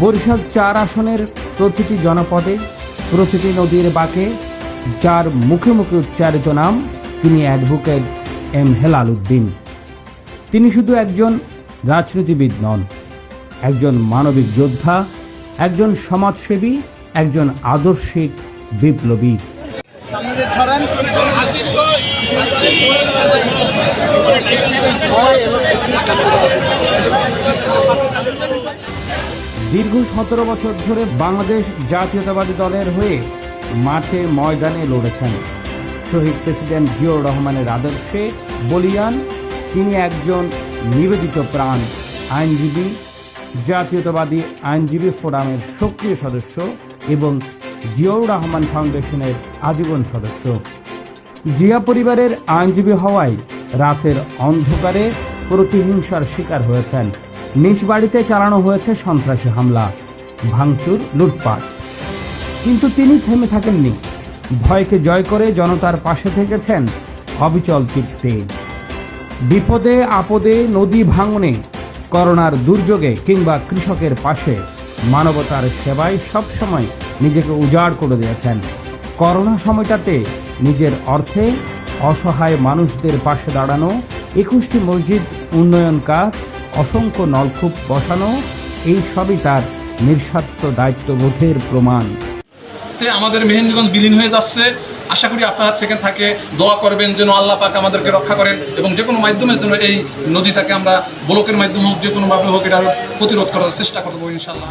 বরিশাল চার আসনের প্রতিটি জনপদে, প্রতিটি নদীর বাঁকে, যার মুখে মুখে উচ্চারিত নাম তিনি অ্যাডভোকেট এম হেলাল উদ্দিন তিনি শুধু একজন রাজনীতিবিদ নন, একজন মানবিক যোদ্ধা, একজন সমাজসেবী, একজন আদর্শিক বিপ্লবী। দীর্ঘ সতেরো বছর ধরে বাংলাদেশ জাতীয়তাবাদী দলের হয়ে মাঠে ময়দানে লড়েছেন। শহীদ প্রেসিডেন্ট জিয়াউর রহমানের আদর্শে বলিয়ান, তিনি একজন নিবেদিত প্রাণ, আইনজীবী, জাতীয়তাবাদী আইনজীবী ফোরামের সক্রিয় সদস্য এবং জিয়াউর রহমান ফাউন্ডেশনের আজীবন সদস্য। জিয়া পরিবারের আইনজীবী হওয়ায় রাতের অন্ধকারে প্রতিহিংসার শিকার হয়েছেন। নিজ বাড়িতে চালানো হয়েছে সন্ত্রাসী হামলা। ভাঙচুর, লুটপাট। কিন্তু তিনি থেমে থাকেননি। ভয়কে জয় করে জনতার পাশে থেকেছেন অবিচল চিত্তে বিপদে আপদে নদী ভাঙনে, করোনার দুর্যোগে কিংবা কৃষকের পাশে মানবতার সেবায় সবসময় নিজেকে উজাড় করে দিয়েছেন। করোনা সময়টাতে নিজের অর্থে অসহায় মানুষদের পাশে দাঁড়ানো একুশটি মসজিদ উন্নয়ন কাজ অসংখ্য নলকূপ বসানো এই সবই তার নিঃস্বার্থ দায়িত্ববোধের প্রমাণ। আমাদের মেহেন্দিগঞ্জ বিলীন হয়ে যাচ্ছে। আশা করি আপনারা থেকে থাকে দোয়া করবেন যেন আল্লাহ পাক আমাদেরকে রক্ষা করেন এবং যে কোনো মাধ্যমে যেন এই নদীটাকে আমরা ব্লকের মাধ্যমে হোক যে কোনোভাবে হোক এটা প্রতিরোধ করার চেষ্টা করব ইনশাল্লাহ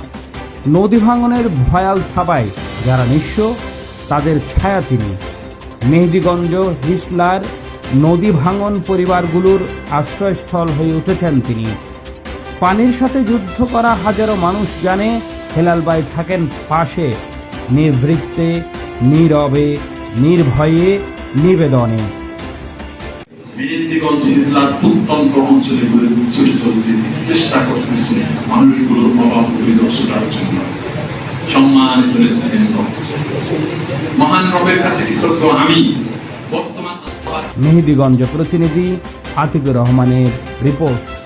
নদী ভাঙনের ভয়াল থাবায় যারা নিঃস্ব তাদের ছায়া তিনি মেহেদিগঞ্জ, হিসলার, নদী ভাঙন পরিবারগুলোর আশ্রয়স্থল হয়ে উঠেছেন তিনি। পানির সাথে যুদ্ধ করা হাজারো মানুষ জানে হেলালবাই থাকেন পাশে। নিবৃত্তে নীরবে, নির্ভয়ে, নিবেদনে। মেহেন্দিগঞ্জ জেলার প্রত্যন্ত অঞ্চলে ঘুরে চেষ্টা করতেছে মানুষগুলোর অভাব জন্য। সম্মানিত কাছে কৃতজ্ঞ আমি বর্তমান মেহেদিগঞ্জ প্রতিনিধি আতিকুর রহমানের রিপোর্ট।